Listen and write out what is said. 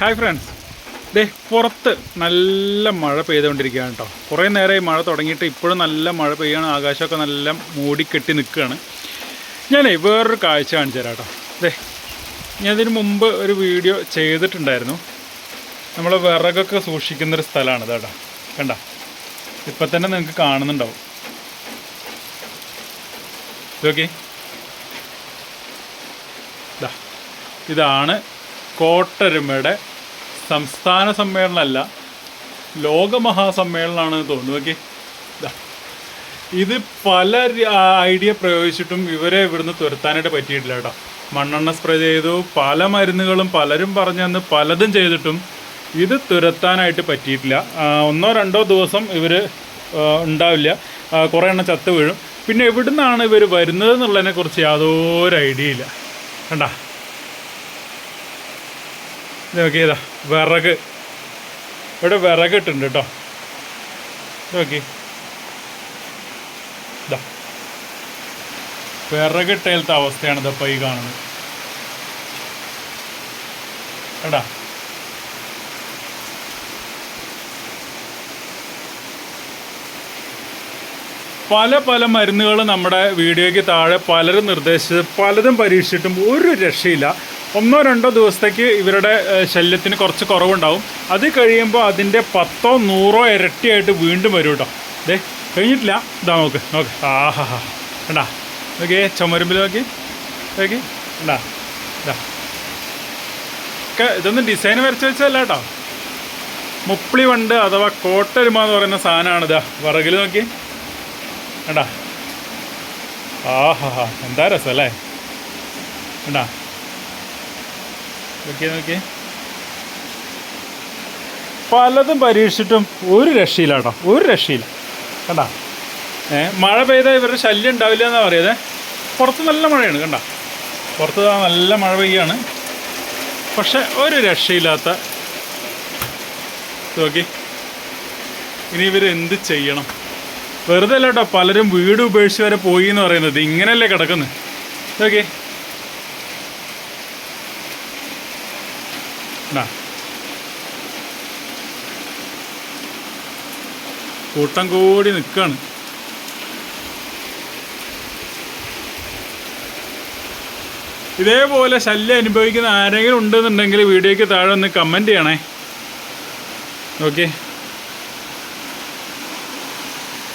Hi friends ദേ പുറത്ത് നല്ല മഴ പെയ്തുകൊണ്ടിരിക്കുകയാണ് കേട്ടോ കുറേ നേരമായി മഴ തുടങ്ങിയിട്ട് ഇപ്പോഴും നല്ല മഴ പെയ്യാണ്. ആകാശമൊക്കെ നല്ല മൂടിക്കെട്ടി നിൽക്കുകയാണ്. ഞാനേ വേറൊരു കാഴ്ച കാണിച്ചു തരാം കേട്ടോ ദേ ഞാൻ ഇതിന് മുമ്പ് ഒരു വീഡിയോ ചെയ്തിട്ടുണ്ടായിരുന്നു. നമ്മൾ വിറകൊക്കെ സൂക്ഷിക്കുന്നൊരു സ്ഥലമാണ് കേട്ടോ. കണ്ട? ഇപ്പം തന്നെ നിങ്ങൾക്ക് കാണുന്നുണ്ടാവും. ദാ ഇതാണ് കോട്ടരുമയുടെ സംസ്ഥാന സമ്മേളനമല്ല ലോകമഹാസമ്മേളനമാണെന്ന് തോന്നുന്നു. ഓക്കെ ഇത് പല ഐഡിയ പ്രയോഗിച്ചിട്ടും ഇവരെ ഇവിടുന്ന് തുരത്താനായിട്ട് പറ്റിയിട്ടില്ല കേട്ടോ. മണ്ണെണ്ണ സ്പ്രേ ചെയ്തു പല മരുന്നുകളും പലരും പറഞ്ഞു തന്ന് പലതും ചെയ്തിട്ടും ഇത് തുരത്താനായിട്ട് പറ്റിയിട്ടില്ല. ഒന്നോ രണ്ടോ ദിവസം ഇവർ ഉണ്ടാവില്ല. കുറേ എണ്ണം ചത്ത് വീഴും. പിന്നെ എവിടുന്നാണ് ഇവർ വരുന്നത് എന്നുള്ളതിനെക്കുറിച്ച് യാതൊരു ഐഡിയ ഇല്ല. കണ്ട? നോക്കി ഇതാ വിറക്. ഇവിടെ വിറക് ഇട്ടുണ്ട് കേട്ടോ നോക്കി. ഇതാ. വിറകിട്ടേലത്തെ അവസ്ഥയാണ് ഇതപ്പോൾ ഈ കാണുന്നത്. എടാ. പല പല മരുന്നുകൾ നമ്മുടെ വീഡിയോയ്ക്ക് താഴെ പലരും നിർദ്ദേശിച്ചത് പലതും പരീക്ഷിച്ചിട്ടും ഒരു രക്ഷയില്ല. ഒന്നോ രണ്ടോ ദിവസത്തേക്ക് ഇവരുടെ ശല്യത്തിന് കുറച്ച് കുറവുണ്ടാവും. അത് കഴിയുമ്പോൾ അതിന്റെ പത്തോ നൂറോ ഇരട്ടിയായിട്ട് വീണ്ടും വരും കേട്ടോ ദേ കഴിഞ്ഞിട്ടില്ല. ഇതാ നോക്ക് നോക്ക്. ആഹാ ഹാ കണ്ടാ? നോക്കിയേ ചുമരുമ്പിൽ നോക്കി. നോക്കി. ഉണ്ടാ ഇതാ. ഒക്കെ ഇതൊന്നും ഡിസൈൻ വരച്ച് വെച്ചതല്ല കേട്ടോ മുപ്പിളി വണ്ട് അഥവാ കോട്ടരുമ എന്ന് പറയുന്ന സാധനമാണ് ഇതാ. വിറകിൽ നോക്കി. കണ്ടാ? ആഹാ എന്താ രസം അല്ലേ നോക്കിയേ നോക്കിയേ പലതും പരീക്ഷിച്ചിട്ടും ഒരു രക്ഷയില്ല കേട്ടോ. ഒരു രക്ഷയില്ല. കണ്ട? ഏ മഴ പെയ്താൽ ഇവരുടെ ശല്യം ഉണ്ടാവില്ല എന്നാ പറയുന്നത് പുറത്ത് നല്ല മഴയാണ് കണ്ട? പുറത്ത് നല്ല മഴ പെയ്യാണ്. പക്ഷെ ഒരു രക്ഷയില്ലാത്ത നോക്കി. ഇനി ഇവർ എന്ത് ചെയ്യണം? വെറുതെ അല്ല കേട്ടോ പലരും വീട് ഉപേക്ഷിച്ച് വരെ പോയി എന്ന് പറയുന്നത്. ഇങ്ങനെയല്ലേ കിടക്കുന്നത് ഓക്കെ കൂട്ടം കൂടി നിൽക്കുകയാണ് ഇതേപോലെ ശല്യം അനുഭവിക്കുന്ന ആരെങ്കിലും ഉണ്ടെന്നുണ്ടെങ്കിൽ വീഡിയോയ്ക്ക് താഴെ ഒന്ന് കമന്റ് ചെയ്യണേ. ഓക്കെ